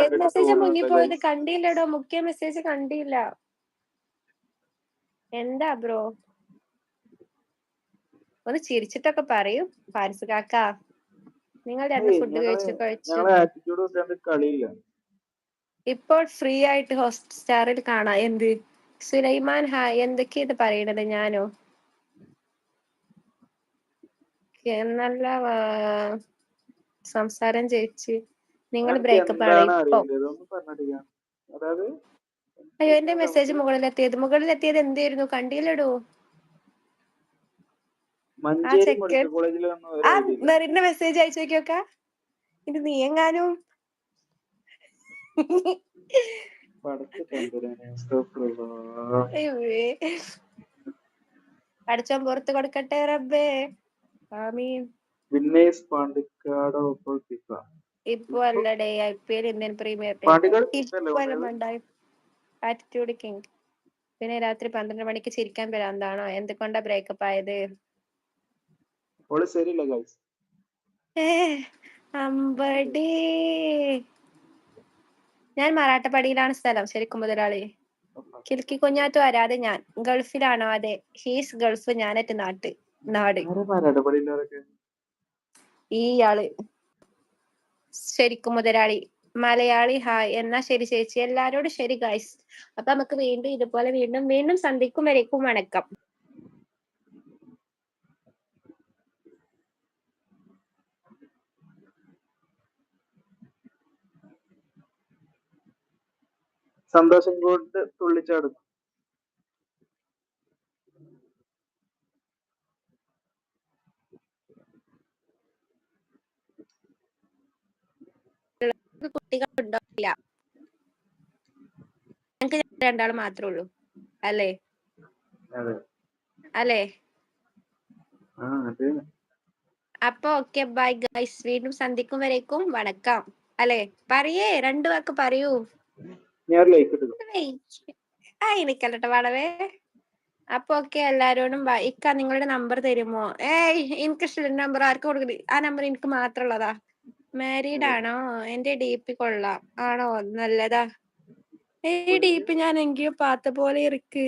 ഏത് മെസ്സേജ് തോന്നുന്നുണ്ട് മുങ്ങിപ്പോയത് കണ്ടില്ലടോ. മുഖ്യ മെസ്സേജ് കണ്ടില്ല. എന്താ ബ്രോ? ഒന്ന് ചിരിച്ചിട്ടൊക്കെ പറയൂ പാരിസ് കാക്ക. നിങ്ങൾ രണ്ട് ഫുഡ് കഴിച്ചു? കഴിച്ചു? ഇപ്പോൾ ഫ്രീ ആയിട്ട് ഹോട്ട്സ്റ്റാറിൽ കാണാം. എന്ത്? സുലൈമാൻ ഹായ്. എന്തൊക്കെയാ ഇത് പറയണത് ഞാനോ? നല്ല സംസാരം ജയിച്ച്. നിങ്ങൾ ബ്രേക്കപ്പ് ആണ് ഇപ്പോ അയ്യോ എന്റെ മെസ്സേജ് മുകളിലെത്തിയത്. മുകളിലെത്തിയത് എന്തായിരുന്നു കണ്ടില്ലടോ. ആ മെറിന്റെ മെസ്സേജ് അയച്ചു നോക്കിയോക്ക. ഇത് നീ എങ്ങാനും. പഠിച്ചോൻ പുറത്ത് കൊടുക്കട്ടെ റബ്ബേ. ആമീൻ. വിന്നേഴ്സ് പാണ്ടിക്കാട് ഫിഫ ഇപ്പൊ അല്ലടേ I P L Indian premier attitude king പിന്നെ രാത്രി പന്ത്രണ്ട് മണിക്ക് ചിരിക്കാൻ വരാന്താണോ എന്തുകൊണ്ടാ ബ്രേക്കപ്പ് ആയത്? അമ്പടി. ഞാൻ മറാട്ടപ്പടിയിലാണ് സ്ഥലം ശരിക്കും മുതലാളി. കിൽക്കി കുഞ്ഞാത്തു വരാതെ ഞാൻ. ഗൾഫിലാണോ? അതെ. ഹീസ് ഗൾഫ് ഞാനറ്റ് നാട്ട് നാട്. ഈ ആൾ ഈയാൾ. ശരിക്കും മുതലാളി. മലയാളി ഹായ്. എന്നാ ശരി ചേച്ചി. എല്ലാരോടും ശരി ഗൈസ് അപ്പൊ നമുക്ക് വീണ്ടും ഇതുപോലെ വീണ്ടും വീണ്ടും സന്ധിക്കും വരേക്കും വണക്കം. സന്തോഷം കൊണ്ട് തുള്ളിച്ചാടും കുട്ടികൾ ഉണ്ടാവില്ല. ഞങ്ങൾക്ക് രണ്ടാൾ മാത്രമേ ഉള്ളൂ. അല്ലേ? അല്ലേ? അപ്പൊ ഓക്കെ ബൈ ഗൈസ്. വീണ്ടും സന്ധിക്കും വരേക്കും. വണക്കം. അല്ലേ? പറയേ രണ്ടു വാക്ക് പറയൂ. ആ എനിക്കല്ലട്ടോ വളവേ. അപ്പൊ ഓക്കെ എല്ലാരോടും ഇക്ക നിങ്ങളുടെ നമ്പർ തരുമോ? ഏയ് എനിക്ക് നമ്പർ ആർക്കും കൊടുക്കരുത് ആ നമ്പർ എനിക്ക് മാത്രമുള്ളതാ മാരീഡ് ആണോ? എന്റെ ഡി പി കൊള്ളാം. ആണോ? നല്ലതാ. ഏ ഡി പി ഞാൻ എങ്കയോ പാത്ത പോലെ ഇരിക്ക്.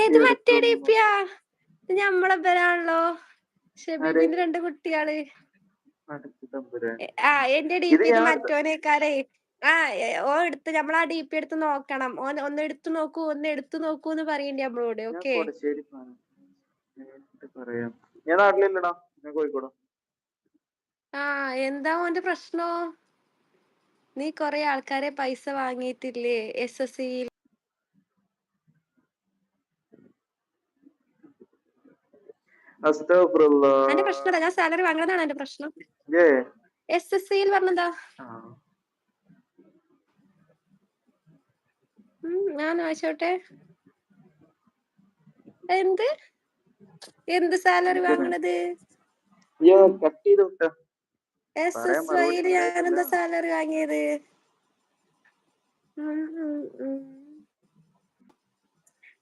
ഏത് മറ്റേ ഡി പിയാ ഇത് ഞമ്മളെ പേരാണല്ലോ ഷെബീബിന്റെ രണ്ട് കുട്ടികൾ. എ, ആ എന്റെ ഇത് പി ഇത് ഞാൻ- മറ്റോനേക്കാരേ ആ എ, ഓ എടുത്ത് നമ്മളാ ഡി പി എടുത്ത് നോക്കണം. ഓൻ ഒന്ന് എടുത്തു നോക്കൂ ഒന്ന് എടുത്തു നോക്കൂന്ന് പറയണ്ടേ നമ്മളോട്. ഞാൻ ഓക്കെ? കൊടശ്ശേരി ആ. പറയാം. ഞാൻ നാട്ടിലില്ലടാ. ഞാൻ കോഴിക്കോട്. ആ എന്താ ഓന്റെ പ്രശ്നോ? നീ കൊറേ ആൾക്കാരെ പൈസ വാങ്ങിയിട്ടില്ലേ? എസ് എസ് സി അസ്തഗ്ഫിറുല്ലാ. എന്റെ പ്രശ്നം ഞാൻ സാലറി വാങ്ങണതാണ് എന്റെ പ്രശ്നം. എസ് എസ് സിയിൽ പറഞ്ഞതാ ആ. ഞാൻ വായിച്ചോട്ടെ എന്ത്? എന്ത് സാലറി വാങ്ങണത്? എസ് എസ് വൈയിൽ ഞാൻ എന്താ സാലറി വാങ്ങിയത്.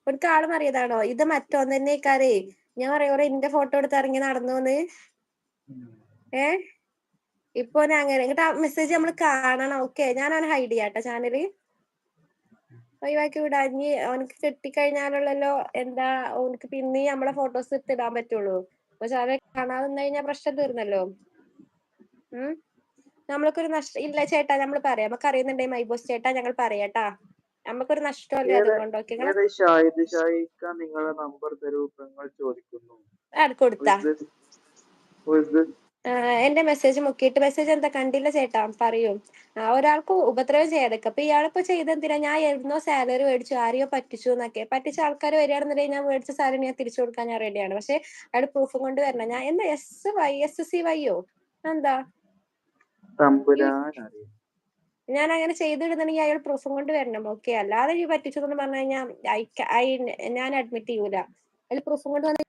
ഒരു ആൾ അറിയതാണോ ഇത് മറ്റൊന്ന് കാരേ ഞാൻ പറയാ എന്റെ ഫോട്ടോ എടുത്ത് ഇറങ്ങി നടന്നോന്ന്. ഏ? ഇപ്പൊ ഞാൻ അങ്ങനെ എന്നിട്ട് മെസ്സേജ് നമ്മൾ കാണണം. ഓക്കെ ഞാനാണ് ഹൈഡ് ചെയ്യാട്ടോ ചാനൽ ഒഴിവാക്കി വിടാ. ഇനി അവനക്ക് കിട്ടിക്കഴിഞ്ഞാലുള്ളല്ലോ എന്താ അവനക്ക് പിന്നെ നമ്മളെ ഫോട്ടോസ് ഇടാൻ പറ്റുള്ളൂ. പക്ഷെ അവരെ കാണാതെ നിന്ന് കഴിഞ്ഞാൽ പ്രശ്നം തീർന്നല്ലോ. ഉം? നമ്മൾക്കൊരു നഷ്ടം ഇല്ല ചേട്ടാ നമ്മൾ പറയാം. നമുക്ക് അറിയുന്നുണ്ടെങ്കിൽ മൈബോസ് ചേട്ടാ ഞങ്ങൾ പറയാട്ടാ നമുക്കൊരു നഷ്ടമല്ലേ ഏത്- അതുകൊണ്ട് ഓക്കെ നിങ്ങൾ ഏത് ഷാഹിദ് നമ്പർ തരൂ ചോദിക്കുന്നു. കൊടുത്താ. എന്റെ മെസ്സേജ് മുക്കിയിട്ട് മെസ്സേജ് എന്താ കണ്ടില്ല ചേട്ടാ പറയൂ. ആ, ഒരാൾക്ക് ഉപദ്രവം ചെയ്യാതൊക്കെ. അപ്പൊ ഇയാളിപ്പോ ചെയ്തെന്തിനാ? ഞാൻ എന്നോ സാലറി മേടിച്ചു ആരെയോ പറ്റിച്ചു എന്നൊക്കെ. പറ്റിച്ച ആൾക്കാർ വരികയാണെന്നുണ്ടെങ്കിൽ ഞാൻ മേടിച്ച സാലറി ഞാൻ തിരിച്ചു കൊടുക്കാൻ ഞാൻ റെഡിയാണ് പക്ഷെ അയാൾ പ്രൂഫും കൊണ്ട് വരണം. ഞാൻ എന്താ എസ് വൈ എസ് സി വൈയോ എന്താ ഞാൻ അങ്ങനെ ചെയ്തിടുന്നുണ്ടെങ്കിൽ അയാൾ പ്രൂഫും കൊണ്ട് വരണം. ഓക്കെ അല്ലാതെ ഈ പറ്റിച്ചു എന്ന് പറഞ്ഞു കഴിഞ്ഞാൽ ഞാൻ അഡ്മിറ്റ് ചെയ്യൂല. അയാൾ പ്രൂഫും കൊണ്ട് വന്ന്